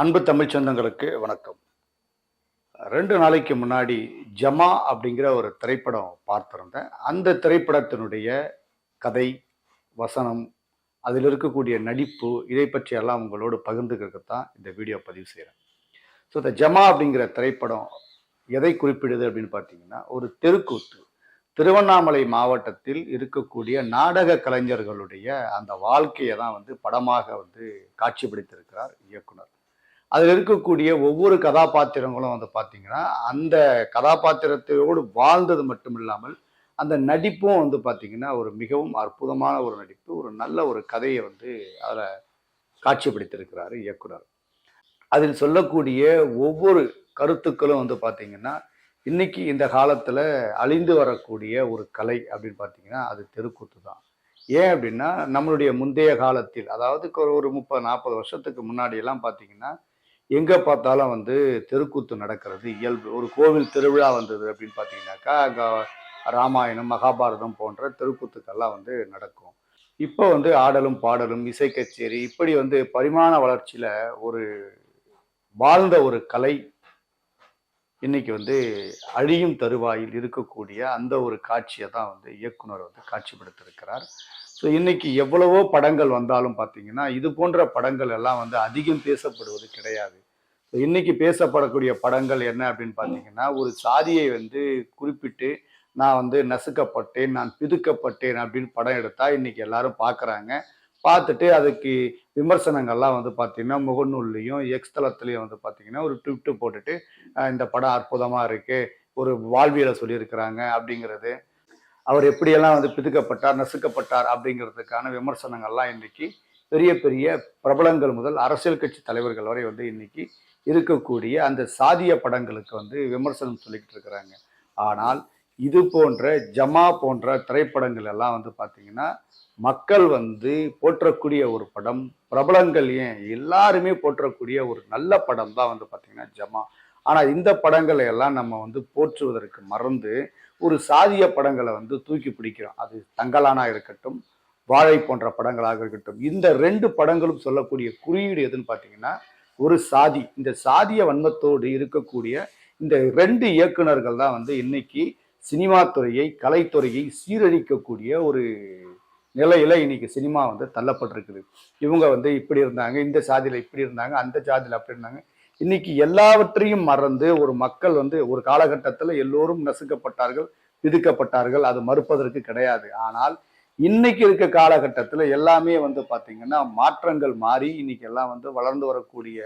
அன்பு தமிழ் சொந்தங்களுக்கு வணக்கம். ரெண்டு நாளைக்கு முன்னாடி ஜமா அப்படிங்கிற ஒரு திரைப்படம் பார்த்திருந்தேன். அந்த திரைப்படத்தினுடைய கதை வசனம் அதில் இருக்கக்கூடிய நடிப்பு இதை பற்றியெல்லாம் உங்களோடு பகிர்ந்துக்கிறதுக்கு தான் இந்த வீடியோ பதிவு செய்கிறேன் ஸோ இந்த ஜமா அப்படிங்கிற திரைப்படம் எதை குறிப்பிடுது அப்படின்னு பார்த்தீங்கன்னா ஒரு தெருக்கூத்து. திருவண்ணாமலை மாவட்டத்தில் இருக்கக்கூடிய நாடக கலைஞர்களுடைய அந்த வாழ்க்கையை தான் வந்து படமாக வந்து காட்சிப்படுத்தியிருக்கிறார் இயக்குனர். அதில் இருக்கக்கூடிய ஒவ்வொரு கதாபாத்திரங்களும் வந்து பார்த்தீங்கன்னா அந்த கதாபாத்திரத்தோடு வாழ்ந்தது மட்டும் இல்லாமல் அந்த நடிப்பும் வந்து பார்த்தீங்கன்னா ஒரு மிகவும் அற்புதமான ஒரு நடிப்பு ஒரு நல்ல ஒரு கதையை வந்து அதில் காட்சிப்படுத்தியிருக்கிறாரு இயக்குனர். அதில் சொல்லக்கூடிய ஒவ்வொரு கருத்துக்களும் வந்து பார்த்தீங்கன்னா இன்னைக்கு இந்த காலத்தில் அழிந்து வரக்கூடிய ஒரு கலை அப்படின்னு பார்த்தீங்கன்னா அது தெருக்கூத்து தான். ஏன் அப்படின்னா நம்மளுடைய முந்தைய காலத்தில் அதாவது ஒரு- ஒரு முப்பது நாற்பது வருஷத்துக்கு முன்னாடியெல்லாம் பார்த்தீங்கன்னா எங்கே பார்த்தாலும் வந்து தெருக்கூத்து நடக்கிறது இயல்பு ஒரு கோவில் திருவிழா வந்தது அப்படின்னு பார்த்தீங்கன்னாக்கா அங்கே ராமாயணம் மகாபாரதம் போன்ற தெருக்கூத்துக்கள்லாம் வந்து நடக்கும். இப்போ வந்து ஆடலும் பாடலும் இசை கச்சேரி இப்படி வந்து பரிமாண வளர்ச்சியில் ஒரு வாழ்ந்த ஒரு கலை இன்னைக்கு வந்து அழியும் தருவாயில் இருக்கக்கூடிய அந்த ஒரு காட்சியை தான் வந்து இயக்குனர் வந்து காட்சிப்படுத்திருக்கிறார் ஸோ இன்னைக்கு எவ்வளவோ படங்கள் வந்தாலும் பார்த்தீங்கன்னா இது போன்ற படங்கள் எல்லாம் வந்து அதிகம் பேசப்படுவது கிடையாது. ஸோ இன்னைக்கு பேசப்படக்கூடிய படங்கள் என்ன அப்படின்னு பார்த்தீங்கன்னா ஒரு சாதியை வந்து குறிப்பிட்டு நான் வந்து நசுக்கப்பட்டேன் நான் பிதுக்கப்பட்டேன் அப்படின்னு படம் எடுத்தா இன்னைக்கு எல்லாரும் பார்க்குறாங்க பார்த்துட்டு அதுக்கு விமர்சனங்கள்லாம் வந்து பார்த்தீங்கன்னா முகநூல்லையும் எக்ஸ் தளத்துலையும் வந்து பார்த்தீங்கன்னா ஒரு ட்விட்டு போட்டுட்டு இந்த படம் அற்புதமாக இருக்குது ஒரு வாழ்வியலை சொல்லியிருக்கிறாங்க அப்படிங்கிறது. அவர் எப்படியெல்லாம் வந்து பிதுக்கப்பட்டார் நசுக்கப்பட்டார் அப்படிங்கிறதுக்கான விமர்சனங்கள்லாம் இன்னைக்கு பெரிய பெரிய பிரபலங்கள் முதல் அரசியல் கட்சி தலைவர்கள் வரை வந்து இன்னைக்கு இருக்கக்கூடிய அந்த சாதிய படங்களுக்கு வந்து விமர்சனம் சொல்லிக்கிட்டு இருக்கிறாங்க. ஆனால் இது போன்ற ஜமா போன்ற திரைப்படங்கள் எல்லாம் வந்து பார்த்தீங்கன்னா மக்கள் வந்து போற்றக்கூடிய ஒரு படம் பிரபலங்கள் ஏன் எல்லாருமே போற்றக்கூடிய ஒரு நல்ல படம் தான் வந்து பார்த்தீங்கன்னா ஜமா. ஆனால் இந்த படங்களை எல்லாம் நம்ம வந்து போற்றுவதற்கு மறந்து ஒரு சாதிய படங்களை வந்து தூக்கி பிடிக்கிறோம். அது தங்கலானா இருக்கட்டும் வாழை போன்ற படங்களாக இருக்கட்டும். இந்த ரெண்டு படங்களும் சொல்லக்கூடிய குறியீடு எதுன்னு பார்த்தீங்கன்னா ஒரு சாதி. இந்த சாதிய வன்மத்தோடு இருக்கக்கூடிய இந்த ரெண்டு இயக்குனர்கள் தான் வந்து இன்னைக்கு சினிமா துறையை கலைத்துறையை சீரழிக்கக்கூடிய ஒரு நிலையில இன்னைக்கு சினிமா வந்து தள்ளப்பட்டிருக்குது. இவங்க வந்து இப்படி இருந்தாங்க இந்த சாதியில இப்படி இருந்தாங்க அந்த சாதியில அப்படி இருந்தாங்க. இன்னைக்கு எல்லாவற்றையும் மறந்து ஒரு மக்கள் வந்து ஒரு காலகட்டத்தில் எல்லோரும் நசுக்கப்பட்டார்கள் பிதுக்கப்பட்டார்கள் அது மறுப்பதற்கு கிடையாது. ஆனால் இன்னைக்கு இருக்க காலகட்டத்தில் எல்லாமே வந்து பார்த்தீங்கன்னா மாற்றங்கள் மாறி இன்னைக்கு எல்லாம் வந்து வளர்ந்து வரக்கூடிய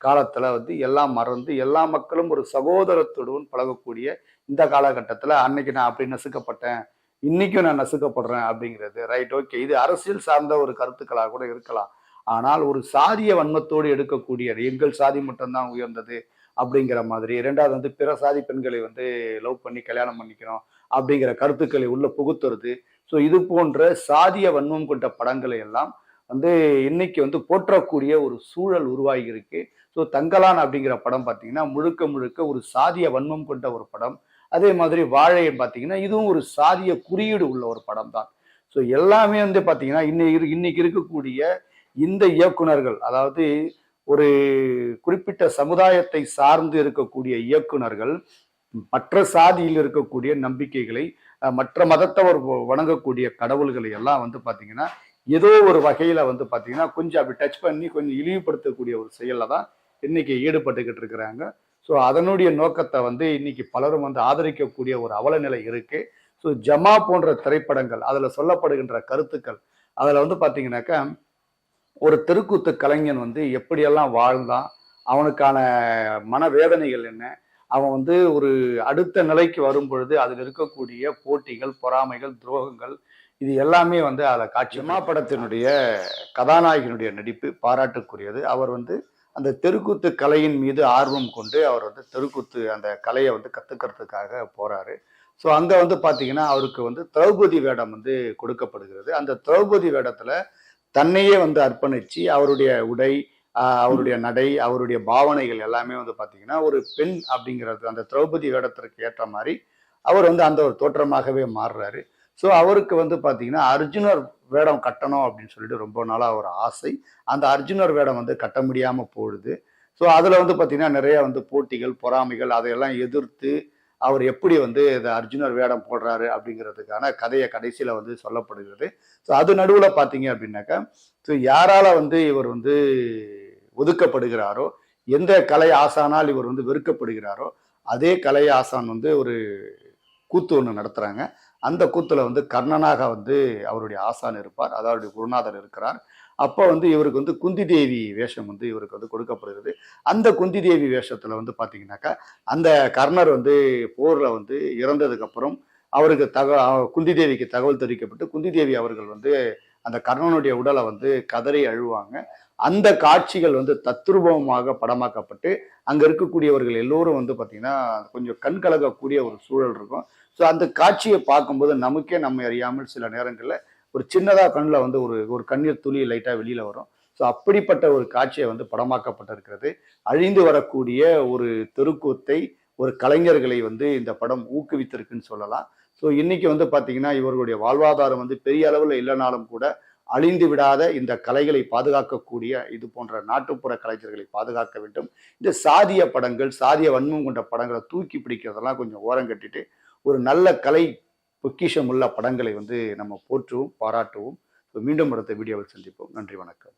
காலத்தில் வந்து எல்லாம் மறந்து எல்லா மக்களும் ஒரு சகோதரத்துடன் பழகக்கூடிய இந்த காலகட்டத்தில் அன்னைக்கு நான் அப்படி நசுக்கப்பட்டேன் இன்னைக்கும் நான் நசுக்கப்படுறேன் அப்படிங்கிறது ரைட் ஓகே இது அரசியல் சார்ந்த ஒரு கருத்துக்களாக கூட இருக்கலாம். ஆனால் ஒரு சாதிய வன்மத்தோடு எடுக்கக்கூடிய எங்கள் சாதி மட்டும்தான் உயர்ந்தது அப்படிங்கிற மாதிரி. இரண்டாவது வந்து பிற சாதி பெண்களை வந்து லவ் பண்ணி கல்யாணம் பண்ணிக்கிறோம் அப்படிங்கிற கருத்துக்களை உள்ள புகுத்துறது. ஸோ இது போன்ற சாதிய வன்மம் கொண்ட படங்களை எல்லாம் வந்து இன்னைக்கு வந்து போற்றக்கூடிய ஒரு சூழல் உருவாகி இருக்கு ஸோ தங்கலான் அப்படிங்கிற படம் பார்த்தீங்கன்னா முழுக்க முழுக்க ஒரு சாதிய வன்மம் கொண்ட ஒரு படம். அதே மாதிரி வாழையன் பார்த்தீங்கன்னா இதுவும் ஒரு சாதிய குறியீடு உள்ள ஒரு படம் தான் ஸோ எல்லாமே வந்து பார்த்தீங்கன்னா இன்னைக்கு இன்னைக்கு இருக்கக்கூடிய இந்த இயக்குனர்கள் அதாவது ஒரு குறிப்பிட்ட சமுதாயத்தை சார்ந்து இருக்கக்கூடிய இயக்குனர்கள் மற்ற சாதியில் இருக்கக்கூடிய நம்பிக்கைகளை மற்ற மதத்தவர் வ- வணங்கக்கூடிய கடவுள்களை எல்லாம் வந்து பார்த்தீங்கன்னா ஏதோ ஒரு வகையில் வந்து பார்த்தீங்கன்னா கொஞ்சம் அப்படி டச் பண்ணி கொஞ்சம் இழிவுபடுத்தக்கூடிய ஒரு செயலில் தான் இன்னைக்கு ஈடுபட்டுக்கிட்டு இருக்கிறாங்க. ஸோ அதனுடைய நோக்கத்தை வந்து இன்னைக்கு பலரும் வந்து ஆதரிக்கக்கூடிய ஒரு அவலநிலை இருக்கு. ஸோ ஜமா போன்ற திரைப்படங்கள் அதில் சொல்லப்படுகின்ற கருத்துக்கள் அதில் வந்து பார்த்தீங்கன்னாக்கா ஒரு தெருக்கூத்து கலைஞன் வந்து எப்படியெல்லாம் வாழ்ந்தான் அவனுக்கான மனவேதனைகள் என்ன அவன் வந்து ஒரு அடுத்த நிலைக்கு வரும் பொழுது அதில் இருக்கக்கூடிய போட்டிகள் பொறாமைகள் துரோகங்கள் இது எல்லாமே வந்து அதில் காட்சி படத்தினுடைய கதாநாயகனுடைய நடிப்பு பாராட்டுக்குரியது. அவர் வந்து அந்த தெருக்கூத்து கலையின் மீது ஆர்வம் கொண்டு அவர் வந்து தெருக்கூத்து அந்த கலையை வந்து கற்றுக்கிறதுக்காக போறாரு. ஸோ அங்கே வந்து பார்த்தீங்கன்னா அவருக்கு வந்து திரௌபதி வேடம் வந்து கொடுக்கப்படுகிறது. அந்த திரௌபதி வேடத்துல தன்னையே வந்து அர்ப்பணிச்சு அவருடைய உடை அவருடைய நடை அவருடைய பாவனைகள் எல்லாமே வந்து பார்த்தீங்கன்னா ஒரு பெண் அப்படிங்கிறது அந்த திரௌபதி வேடத்திற்கு ஏற்ற மாதிரி அவர் வந்து அந்த ஒரு தோற்றமாகவே மாறுறாரு. ஸோ அவருக்கு வந்து பார்த்தீங்கன்னா அர்ஜுனர் வேடம் கட்டணும் அப்படின்னு சொல்லிட்டு ரொம்ப நாளாக ஒரு ஆசை. அந்த அர்ஜுனர் வேடம் வந்து கட்ட முடியாமல் போகுது. ஸோ அதில் வந்து பார்த்தீங்கன்னா நிறைய வந்து போட்டிகள் பொறாமைகள் அதையெல்லாம் எதிர்த்து அவர் எப்படி வந்து இந்த அர்ஜுனர் வேடம் போடுறாரு அப்படிங்கிறதுக்கான கதையை கடைசியில் வந்து சொல்லப்படுகிறது. ஸோ அது நடுவில் பார்த்தீங்க அப்படின்னாக்கா ஸோ யாரால வந்து இவர் வந்து ஒதுக்கப்படுகிறாரோ எந்த கலை ஆசானால் இவர் வந்து வெறுக்கப்படுகிறாரோ அதே கலை ஆசான் வந்து ஒரு கூத்து ஒன்று நடத்துகிறாங்க அந்த கூத்தில் வந்து கர்ணனாக வந்து அவருடைய ஆசான் இருப்பார். அதாவது குருநாதர் இருக்கிறார். அப்போ வந்து இவருக்கு வந்து குந்தி தேவி வேஷம் வந்து இவருக்கு வந்து கொடுக்கப்படுகிறது. அந்த குந்தி தேவி வேஷத்தில் வந்து பார்த்தீங்கன்னாக்கா அந்த கர்ணர் வந்து போரில் வந்து இறந்ததுக்கப்புறம் அவருக்கு தக குந்தி தேவிக்கு தகவல் தெரிவிக்கப்பட்டு குந்தி தேவி அவர்கள் வந்து அந்த கர்ணனுடைய உடலை வந்து கதறி அழுவாங்க. அந்த காட்சிகள் வந்து தத்ரூபமாக படமாக்கப்பட்டு அங்கே இருக்கக்கூடியவர்கள் எல்லோரும் வந்து பார்த்திங்கன்னா கொஞ்சம் கண்கலகக்கூடிய ஒரு சூழல் இருக்கும். ஸோ அந்த காட்சியை பார்க்கும்போது நமக்கே நம்ம அறியாமல் சில நேரங்களில் ஒரு சின்னதாக கண்ணில் வந்து ஒரு ஒரு கண்ணீர் துளி லைட்டாக வெளியில் வரும். ஸோ அப்படிப்பட்ட ஒரு காட்சியை வந்து படமாக்கப்பட்டிருக்கிறது. அழிந்து வரக்கூடிய ஒரு தெருக்கூத்தை ஒரு கலைஞர்களை வந்து இந்த படம் ஊக்குவித்திருக்குன்னு சொல்லலாம். ஸோ இன்னைக்கு வந்து பார்த்தீங்கன்னா இவர்களுடைய வாழ்வாதாரம் வந்து பெரிய அளவில் இல்லைனாலும் கூட அழிந்து விடாத இந்த கலைகளை பாதுகாக்கக்கூடிய இது போன்ற நாட்டுப்புற கலைஞர்களை பாதுகாக்க வேண்டும். இந்த சாதிய படங்கள் சாதிய வன்மம் கொண்ட படங்களை தூக்கி பிடிக்கிறதெல்லாம் கொஞ்சம் ஓரம் கட்டிட்டு ஒரு நல்ல கலை பொக்கிஷம் உள்ள படங்களை வந்து நம்ம போற்றுவோம் பாராட்டுவோம். மீண்டும் அடுத்த வீடியோவில் சந்திப்போம். நன்றி வணக்கம்.